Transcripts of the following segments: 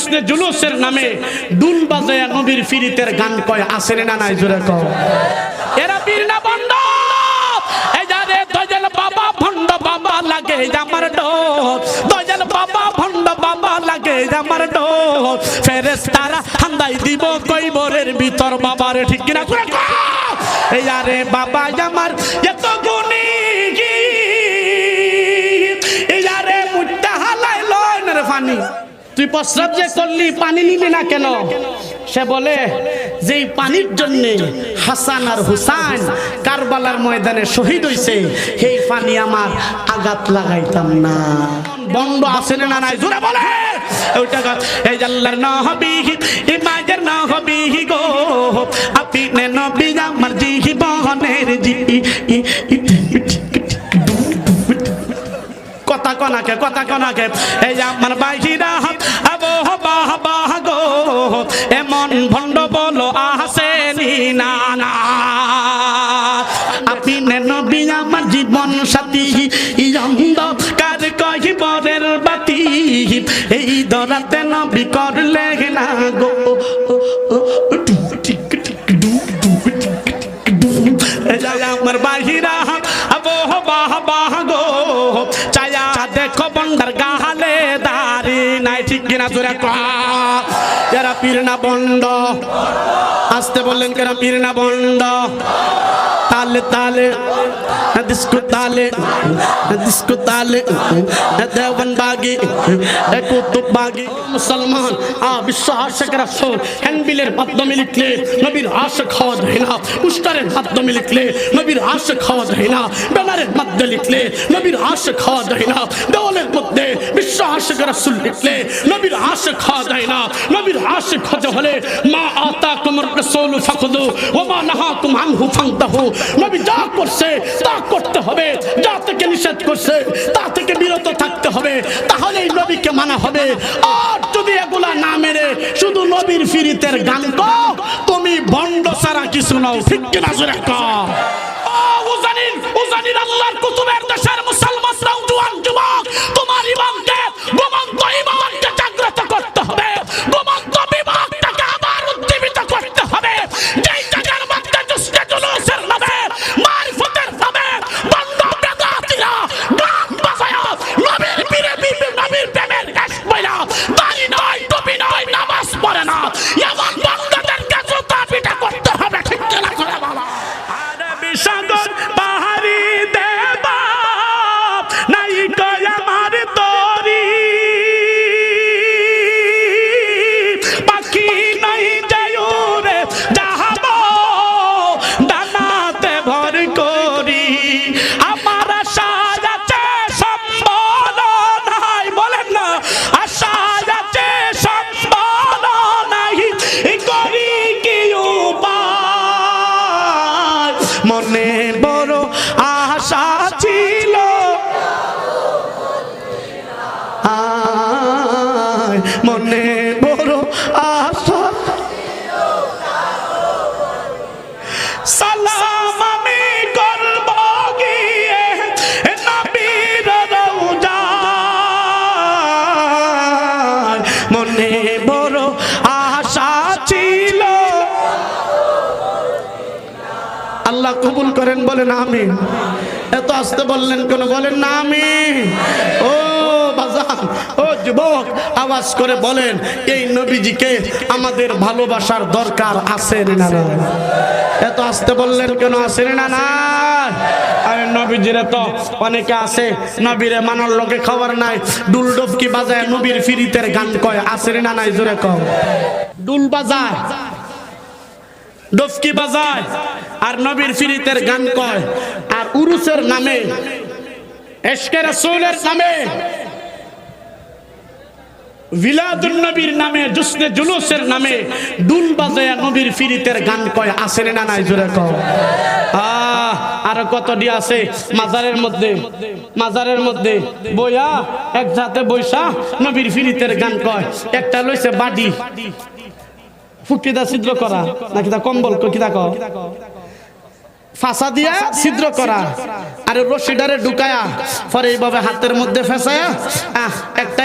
জুসনে জুলুসের নামে দুল বাজায়া নবীর ফিরিতের গান কয় আসেন না নাই জোরে কও? এরা পীর না বন্ধ বাবা ভন্ড বাবা লাগে আমার বাবা ভন্ড বাবা লাগে আমার ডোর ফেরেশতারা হান্দাই দিব কইবরের ভিতর বাবারে, ঠিক কিনা করে যারে বাবা আমার এত গুণী ইয়ারে মুট্টা হালাই লয় না রে পানি তুই প্রস্রাব যে করলি, পানি নিলি না কেন? সে বলে যে পানির জন্য হাসান আর হুসাইন কারবালার ময়দানে শহীদ হইছে, সেই পানি আমার আঘাত লাগাইতাম না। বন্ধ আছে না নাই? জোরে বলে। কথা কনাকে কথা কনাকে, এই আমার বাইহিরা ভণ্ড বলো আসেনি না আপনি নবী আমার জীবন সাথী। অন্ধকার কহিবরের বাতি। এই দরাতে নবী করলে না গো। আমার বাহিরা, আবো বাহ বাহ গো। চায়া দেখো বন্ডার গাহালে দাঁড়ি নাই, ঠিক কিনা জোরে এরা পীর না বন্ধ আসতে বললেন কেন পীর না বন্ড? তালে তালে ডিস্কো তালে ডিস্কো তালে দেওবন বাগি কুতুব বাগি। মুসলমান, আ বিশ্ব আশেখ রাসূল, হ্যান্ডবিলের মাধ্যমে লিখলে নবীর আশেখ হওয়া যায় না, পুস্টারের মাধ্যমে লিখলে নবীর আশেখ হওয়া যায় না, ব্যানারের মধ্যে লিখলে নবীর আশেখ হওয়া যায় না, দেওয়ালের মধ্যে বিশ্ব আশেখ রাসূল লিখলে নবীর আশেখ হওয়া যায় না, নবীর আশেখ হতে হলে মা আতা কুমর রসুল ফাখুদু, ওয়া মা নাহাকুম আনহু ফান্তাহু নবী যা করছে, তা করতে হবে। যা থেকে নিষেধ করছে, তা থেকে বিরত থাকতে হবে। তাহলেই নবীকে মানা হবে। আর যদি এগুলা না মেরে শুধু নবীর ফিরিতের গান তুমি বন্ড সারা কিছু নাও। ঠিক কিনা জোরে আল্লাহর কুতুবের দেশের মুসলমানরা জওয়ান যুবক আল্লাহ কবুল করেন, বলেন আমিন। এত আসতে বললেন কেন? বলেন না আমি ও ও যুবক, আওয়াজ করে বলেন, এই নবীজিকে আমাদের ভালোবাসার দরকার আছে না না এত আসতে বললেন কেন, আছে না না আরে নবীজিরে তো অনেকে আছে, নবীরে মানার লোকে খবর নাই। ডুল ডুবকি বাজায় নবীর ফিরিতের গান কয়, আছে না নাই জোরে কম ডুল বাজায় ডফকি বাজায় আর নবীর ফিরিতের গান কয়। আর উরুসের নামে, এশকে রাসূলের নামে, বিলাদুন নবীর নামে জুলুসের নামে বাজায়া নবীর ফিরিতের গান কয়। নাই জোরে আছে? মধ্যে, মাজারের মধ্যে ফিরিতের গান কয়। একটা লইছে বাডি ফুকিদা ছিদ্র করা। নাকি তা কম্বল কিতা ক ফাঁসা দিয়া ছিদ্র করা। আর রশিডারে ঢুকায়া পরে এইভাবে হাতের মধ্যে ফেসায়া আহ একটা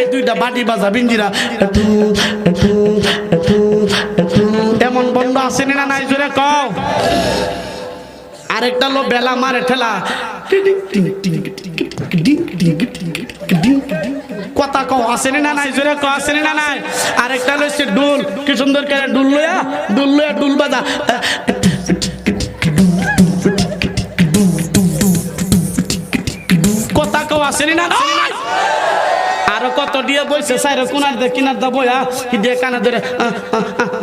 এই দুইটা বাটি বাজা বিঞ্জিরা। এমন বন্ধ আসেনি না নাই জোরে কও। আরেকটা লো বেলা মারে ঠেলা। কথা কও আসেনি না নাই জোরে কও আসেনি না নাই? আরেকটা লো হচ্ছে ডুল। কি সুন্দর করে ডুল লইয়া ডুল লইয়া ডুল বাজা। কথা না আরও কত দিয়ে বইছে সাইরে কোনার দে কিনার দা বইয়া দিয়ে কানে ধরে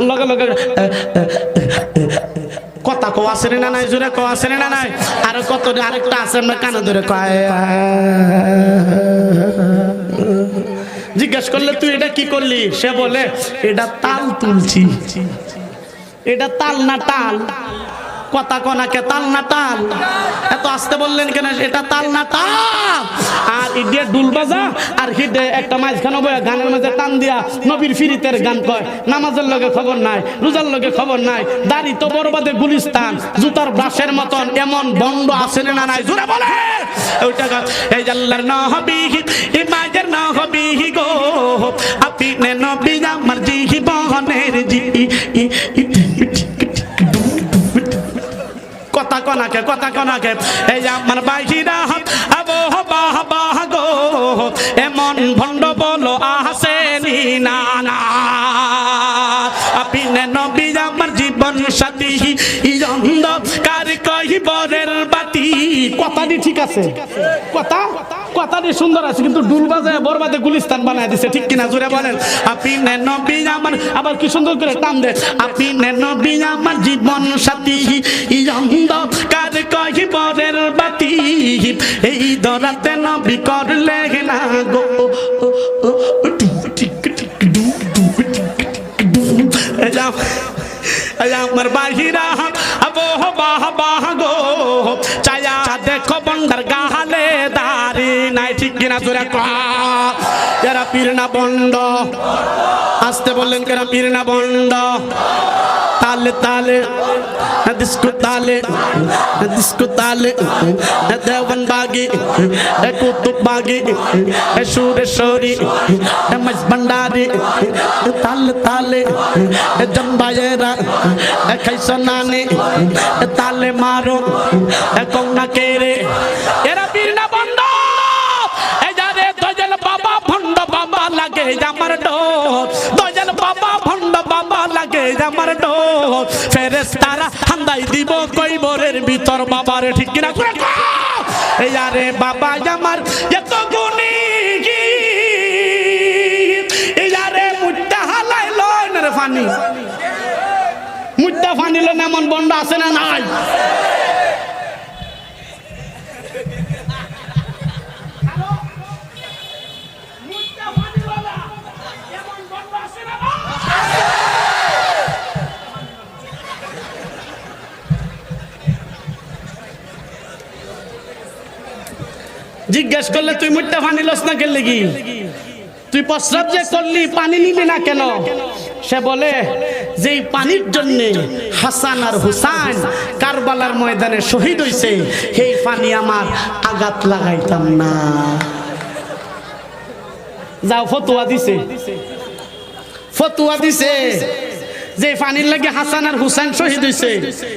লগে লগে কথা কো আছে না নাই, জোরে কো আছে না নাই? আর কত আরেকটা আছে, আমরা কানে ধরে কয় জিজ্ঞেস করলে তুই এটা কি করলি? সে বলে, এটা তাল তুলছি। এটা তাল না টাল? কথা কনাকে তাল না তাল। এত আসতে বললেন কেন? এটা তাল না তাল। আর ইডিয়ে ডুল বাজা, আর হিডে একটা মাঝখানে বয়ে গানের মাঝে টান দিয়া নবীর ফিরিতের গান কয়। নামাজের লগে খবর নাই, রোজার লগে খবর নাই। দাড়ি তো বরবাদে গুলিস্তান, জুতার ব্রাশের মতন এমন বন্ধ আছে না নাই? জোরে বলে। ওইটা এই জাল্লার না হবি এই মাঝের না হবি গো। আপনি নবী আমার জি বহনের জি কথা কনাকে কথা কনাকে এই আমার বাহিরা, আবো বাহ হবা গো। এমন ভণ্ড বলো, আসেনি না না। আপনি নবী, আমার জীবন সাথী। ইয়ন্দ কার কহিবরের কথাটি ঠিক আছে। কথা? কথাটি সুন্দর আছে, কিন্তু ডুল বাজায় বরবাদে গুলিস্তান বানায় দিছে, ঠিক কিনা? জুড়ে বলেন। আপনি নবী আমার আবার কি সুন্দর করে টান দে আপনি নবী আমার জীবন সাথী ইন্দ কার কহিবরের বাতি। এই দরাতে নবী করলে না গো। আমার বাহিরা বাহ বাহ গো। চায়া বন্ডার গাহালে দারি নাই ঠিক কিনা জোরে এরা পীর না বন্ড, আসতে বললেন কেন পীর না বন্ড? তালে তালে ডিস্কো তালে ডিস্কো তালে দেওয়ান বাগি কুতুব বাগি সুরেশ্বরী মজ ভণ্ডারি তালে তালে জম্বায়েরা খাইছো নানি তালে মারো কৌনা কেরে। এরা পীর আমার ডোর দজল বাবা, ভণ্ড বাবা লাগে আমার ডোর ফেরেস্তারা হান্দাই দিব কৈবরের ভিতর বাবার ঠিক কিনা করে আরে বাবা আমার এত গুণী এই আরে মুট্টা হালাই লয় রে ফানি। মুট্টা ফানি লয় এমন বন্ধ আছে না নাই? জিজ্ঞেস করলে তুই মুট্টা পানি লস না খেললি কি? তুই প্রস্রাব যে করলি, পানি নিবি না কেন? সে বলে যে পানির জন্য হাসান আর হুসাইন কারবালার ময়দানে শহীদ হইছে, সেই পানি আমার আঘাত লাগাইতাম না। যাও, ফতুয়া দিছে। ফতুয়া দিছে। যে পানির লাগে হাসান আর হুসাইন শহীদ হইছে,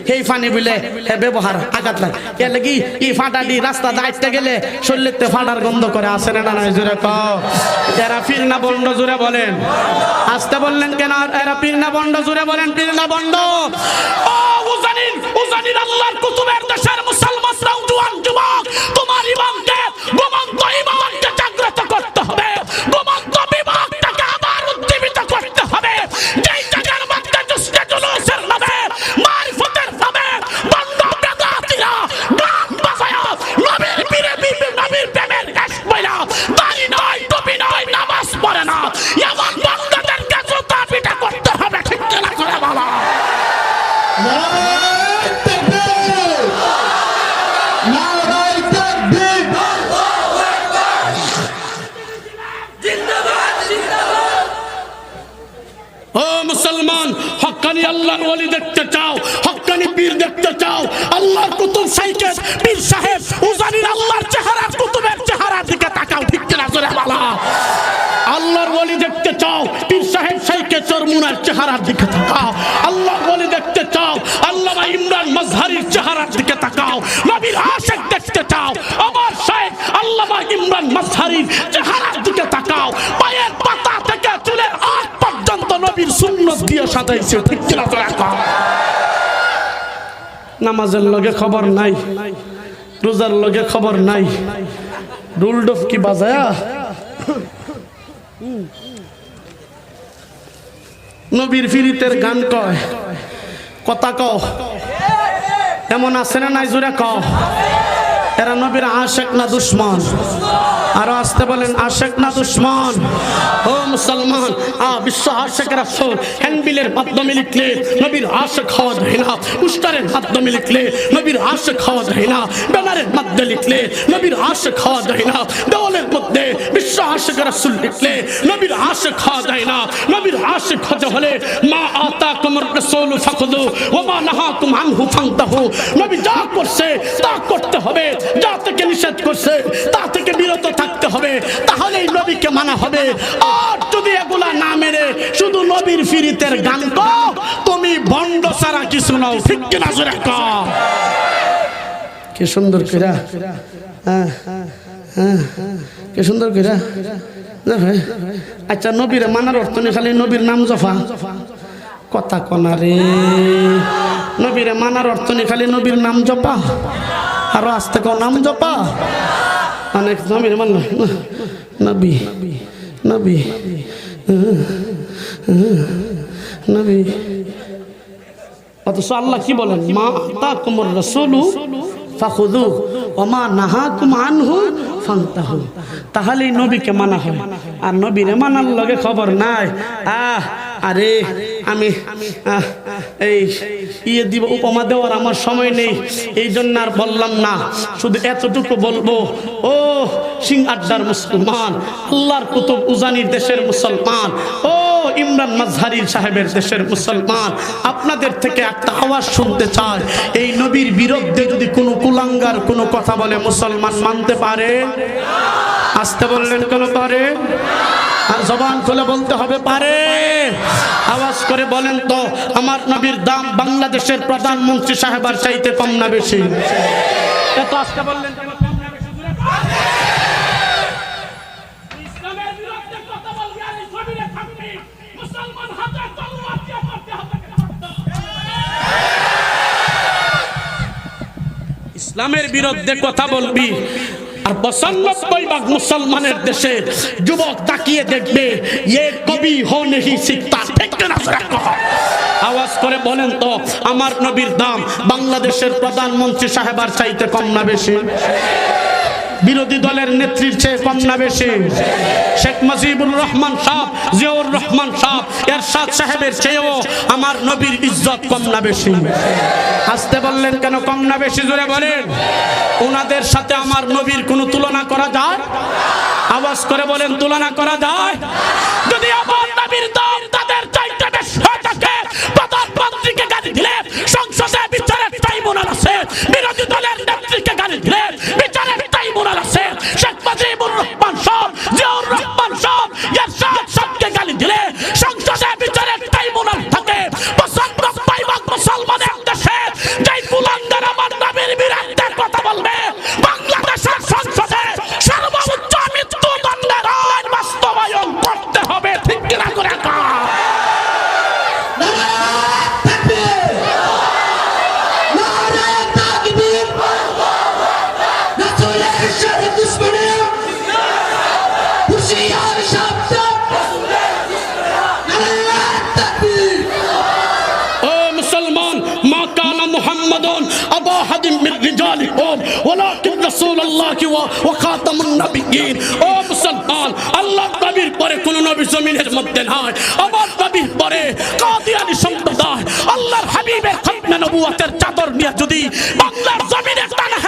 সেই পানি বলে ব্যবহার আঘাত লাগে। এর লাগি ই ফাটা দি রাস্তা দাইতে গেলে শরীরতে ফাটার গন্ধ করে আসে না না জোরে এরা পীর না বন্ড জোরে বলেন। আসতে বললেন কেন? এরা পীর না বন্ড জোরে বলেন, পীর না বন্ড। তোমার ইমানকে গোমন্ত ইমানকে জাগ্রত করতে হবে। আল্লাহর কুতুব সাইকেল পীর সাহেব, উজানির আল্লাহর চেহারা কুতুবের চেহারার দিকে তাকাও, ঠিক কিনা করে বলা। আল্লাহ চরমুনার চেহারার দিকে তাকাও। আল্লাহ বলে দেখতে চাও আল্লাহ ইমরান মাজহারির চেহারার দিকে তাকাও। নবীর আশেক দেখতে চাও, আমার শেখ আল্লাহ ইমরান মাজহারির চেহারার দিকে তাকাও। পায়ের পাতা থেকে চুলের আগ পর্যন্ত নবীর সুন্নত দিয়ে সাজাইছে, ঠিক কিনা নামাজের লগে খবর নাই, রোজার লগে খবর নাই। রুলডফ কি বাজায়া? নবীর ফিরিতের গান কয়, কথা কও। এমন আছে না নাই জোরে কও? এরা নবীর আশেক না দুশ্মন? আরও আসতে বলেন, আশেক না দুশ্মন? ও মুসলমান, আ বিশ্ব আশেক রাসূল, হ্যান্ডবিলের মাধ্যমে লিখলে নবীর আশেক হওয়া যায় না, পুস্টারের মাধ্যমে লিখলে নবীর আশেক হওয়া যায় না, ব্যানারের মধ্যে লিখলে নবীর আশেক হওয়া যায় না, দেওয়ালের মধ্যে বিশ্ব আশেক রাসূল লিখলে নবীর আশেক হওয়া যায় না, নবীর আশেক হতে হলে মা আতাকুম রাসূল ফাখুদু ওয়া মা নাহা নাহাকুম আনহু ফান্তাহু, নবী যা করছে তা করতে হবে, যা থেকে নিষেধ করছে তা থেকে বিরত থাকতে হবে, তাহলেই নবীকে মানা হবে। আর যদি এগুলা না মেরে শুধু নবীর ফিরিতের গান তো তুমি বন্ড সারা কিছু নাও, ঠিক কিনা জোরে কও। কি সুন্দর কিরা হ্যাঁ হ্যাঁ কি সুন্দর কিরা আচ্ছা নবীর মানার অর্থ নেই, খালি নবীর নাম জফা। কথা কনা রে। নবীরে মানার অর্থ নেই, খালি নবীর নাম জপা। আরও আসতে কও, নাম জপা। অনেক নবীর মান নবী নবী নবী। অথচ আল্লাহ কি বলেন? মা তা কুমর রসুলু ফাখুদু ওমা নাহাকুম আনহু ফান্তাহু। তাহলেই নবীকে মানা হয়। আর নবীরে মানার লগে খবর নাই। আহ, আরে আমি এই ইয়ে দিব, উপমা দেওয়ার আমার সময় নেই। এই জন্য আর বললাম না, শুধু এতটুকু বলব। ও সিং আড্ডার মুসলমান, আল্লাহর কুতুব উজানির দেশের মুসলমান, ও ইমরান মাজহারির সাহেবের দেশের মুসলমান, আপনাদের থেকে একটা আওয়াজ শুনতে চায় এই নবীর বিরুদ্ধে যদি কোনো কুলাঙ্গার কোনো কথা বলে মুসলমান মানতে পারে? আসতে বললেন কেন পারে? আর জবান খুলে বলতে হবে পারে। আওয়াজ করে বলেন তো আমার নবীর দাম বাংলাদেশের প্রধানমন্ত্রী সাহেবার চাইতে কম না বেশি? এত আসতে বললেন। ইসলামের বিরুদ্ধে কথা বলবি আর পঁচানব্বই ভাগ মুসলমানের দেশে যুবক তাকিয়ে দেখবে, এ কবি হো নেহি শিখতা ঠিক কহ। আওয়াজ করে বলেন তো, আমার নবীর দাম বাংলাদেশের প্রধানমন্ত্রী সাহেবার চাইতে কম না বেশি বিরোধী দলের নেত্রীর চেয়ে কম না বেশি। শেখ মুজিবুর রহমান সাহ জিয়াউর রহমান সাহ এরশাদ সাহেবের চেয়েও আমার নবীর ইজ্জত কম না বেশি। আসতে বললেন, কেন কম না বেশি জোরে বলেন? ওনাদের সাথে আমার নবীর কোনো তুলনা করা যায়? আওয়াজ করে বলেন, তুলনা করা যায়? যদি আমার নবীর দাম তাদের চাইতে বেশি হয়ে থাকে, প্রধানমন্ত্রীকে গালি দিলে সংসদে বিচারের ট্রাইব্যুনাল আছে, বিরোধী দলের নেত্রীকে গালি দিলে ট্রাইব্যুনাল আছে শেখ মুজিবুর রহমান সব জিয়াউর রহমান সব এরশাদ সবকে গালি দিলে সংসদে ওয়ালাকিন রাসূলুল্লাহ ওয়া খাতামুন নবিয়্যিন। ও মুসলমান আল্লাহ নবীর পরে কোন নবী জমিনের মধ্যে নাই। আমার নবীর পরে কাদিয়ানি সম্প্রদায় আল্লাহর হাবিবের খতমে নবুয়তের চাদর নিয়ে যদি বাংলার জমিনে টানা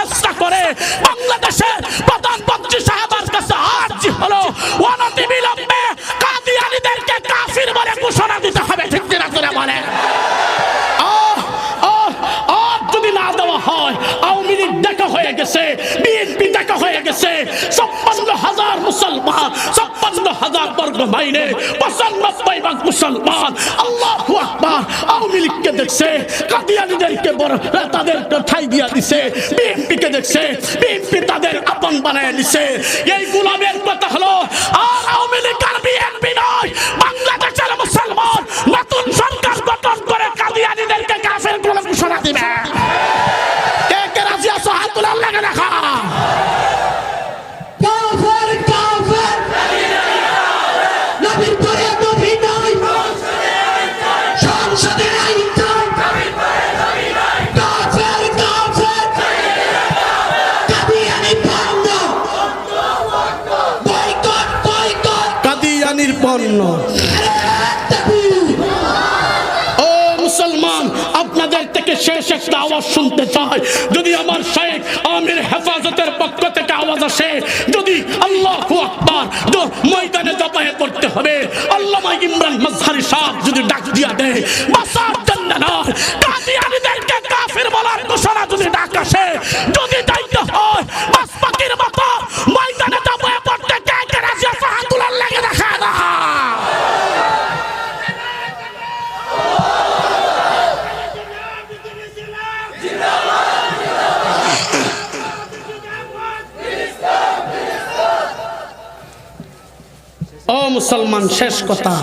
করে বাংলাদেশের গেছে। ছাপ্পান্ন হাজার মুসলমান, ছাপ্পান্ন হাজার বর্গ মাইনে পঁচানব্বই ভাগ মুসলমান আল্লাহ আকবার আওয়ামী লীগকে দেখছে, কাদিয়ানিদেরকে বড় তাদের ঠাই দিয়া দিছে? বিএনপিকে দেখছে, বিএনপি তাদের আপন বানায় দিছে। এই গোলামের কথা হলো, আর আওয়ামী লীগ আর বিএনপি নয়, বাংলাদেশের মুসলমান নতুন সরকার গঠন করে কাদিয়ানিদেরকে কাফের গোলাম ঘোষণা দিবে। আওয়াজ শুনতে চায়। যদি আমার শেখ আমির হেফাজতের পক্ষ থেকে আওয়াজ আসে, যদি আল্লাহ আকবার ময়দানে জপায় করতে হবে আল্লাহ ইমরান মাজহারি সাহেব যদি ডাক দিয়া দেয়, বাসার জন্য না কাফির বলার ঘোষণা যদি ডাক আসে, যদি দায়িত্ব শেষ কথা।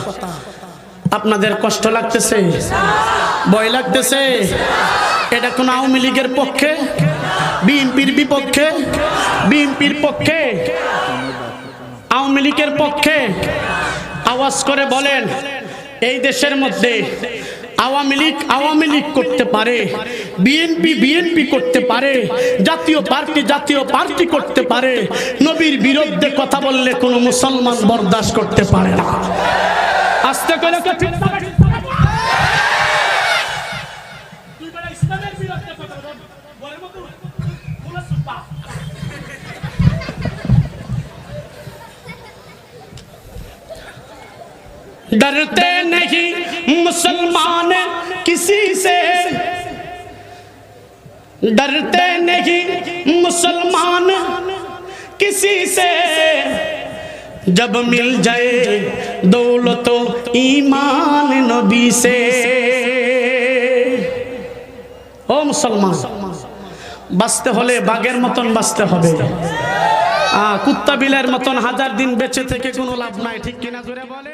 আপনাদের কষ্ট লাগতেছে? ভয় লাগতেছে? এটা কোন আওয়ামী লীগের পক্ষে? বিএনপির বিপক্ষে? বিএনপির পক্ষে? আওয়ামী লীগের পক্ষে? আওয়াজ করে বলেন, এই দেশের মধ্যে আওয়ামী লীগ আওয়ামী লীগ করতে পারে, বিএনপি বিএনপি করতে পারে, জাতীয় পার্টি জাতীয় পার্টি করতে পারে, নবীর বিরুদ্ধে কথা বললে কোনো মুসলমান বরদাস্ত করতে পারে না। আস্তে করে ঠিক डरते नहीं मुसलमान किसी से डरते नहीं मुसलमान किसी से जब मिल जाए दौलत ईमान नबी से ও মুসলমান বাঁচতে হলে বাঘের মতন বাঁচতে হবে আহ, কুত্তা বিলের মতন হাজার দিন বেঁচে থেকে কোনো লাভ নাই ঠিক কিনা জোরে বলে